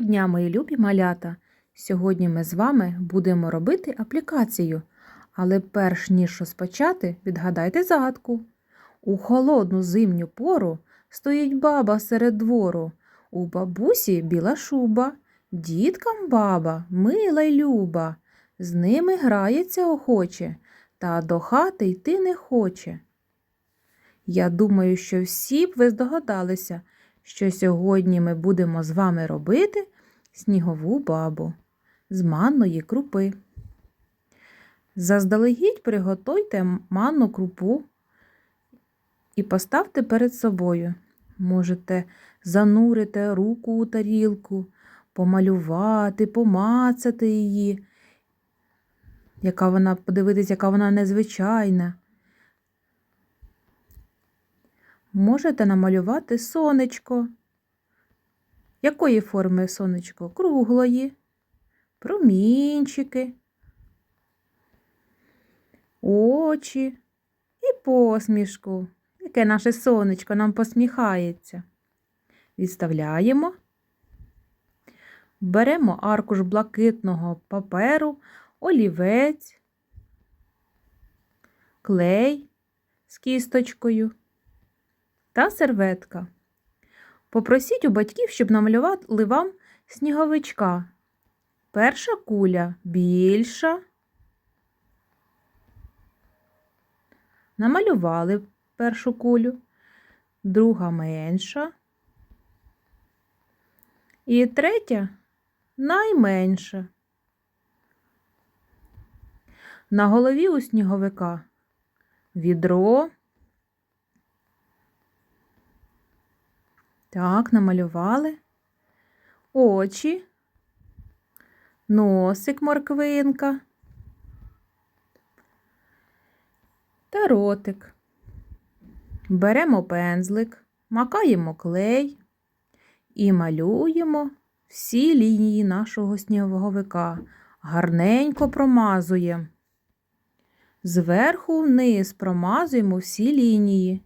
дня, мої любі малята! Сьогодні ми з вами будемо робити аплікацію. Але перш ніж розпочати, відгадайте загадку. У холодну зимню пору стоїть баба серед двору. У бабусі біла шуба, діткам баба мила й люба. З ними грається охоче, та до хати йти не хоче. Я думаю, що всі б ви здогадалися, що сьогодні ми будемо з вами робити снігову бабу з манної крупи. Заздалегідь приготуйте манну крупу і поставте перед собою. Можете занурити руку у тарілку, помалювати, помацати її, яка вона, подивитись, яка вона незвичайна. Можете намалювати сонечко. Якої форми сонечко? Круглої, промінчики, очі і посмішку. Яке наше сонечко нам посміхається. Відставляємо. Беремо аркуш блакитного паперу, олівець, клей з кісточкою та серветка. Попросіть у батьків, щоб намалювали вам сніговичка. Перша куля більша. Намалювали першу кулю, друга менша. І третя найменша. На голові у сніговика відро. Так, намалювали. Очі, носик морквинка та ротик. Беремо пензлик, макаємо клей і малюємо всі лінії нашого сніговика. Гарненько промазуємо. Зверху вниз промазуємо всі лінії.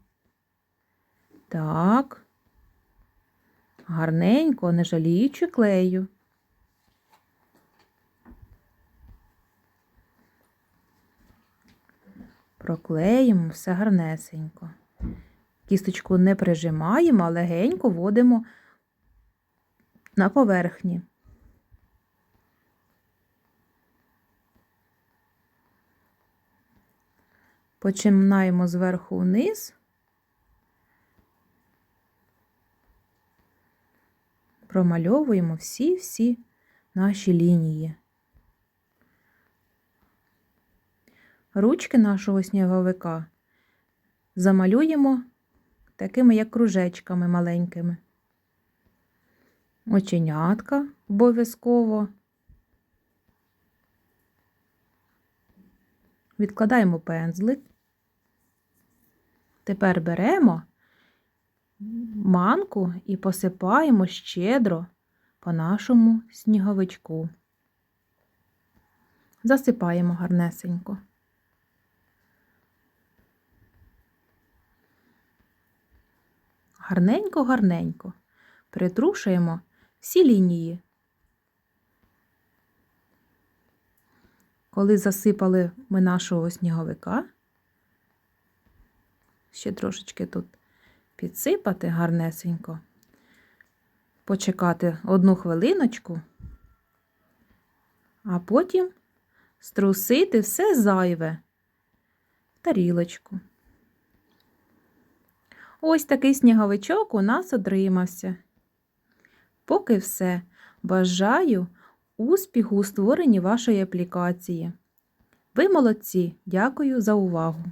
Так гарненько, не жаліючи клею. Проклеїмо все гарнесенько. Кісточку не прижимаємо, а легенько водимо на поверхні. Починаємо зверху вниз промальовуємо всі-всі наші лінії. Ручки нашого сніговика замалюємо такими, як кружечками маленькими. Оченятка обов'язково. Відкладаємо пензлик. Тепер беремо манку і посипаємо щедро по нашому сніговичку. Засипаємо гарнесенько. Гарненько-гарненько притрушуємо всі лінії. Коли засипали ми нашого сніговика, ще трошечки тут підсипати гарнесенько, почекати одну хвилиночку, а потім струсити все зайве в тарілочку. Ось такий сніговичок у нас отримався. Поки все. Бажаю успіху у створенні вашої аплікації. Ви молодці! Дякую за увагу!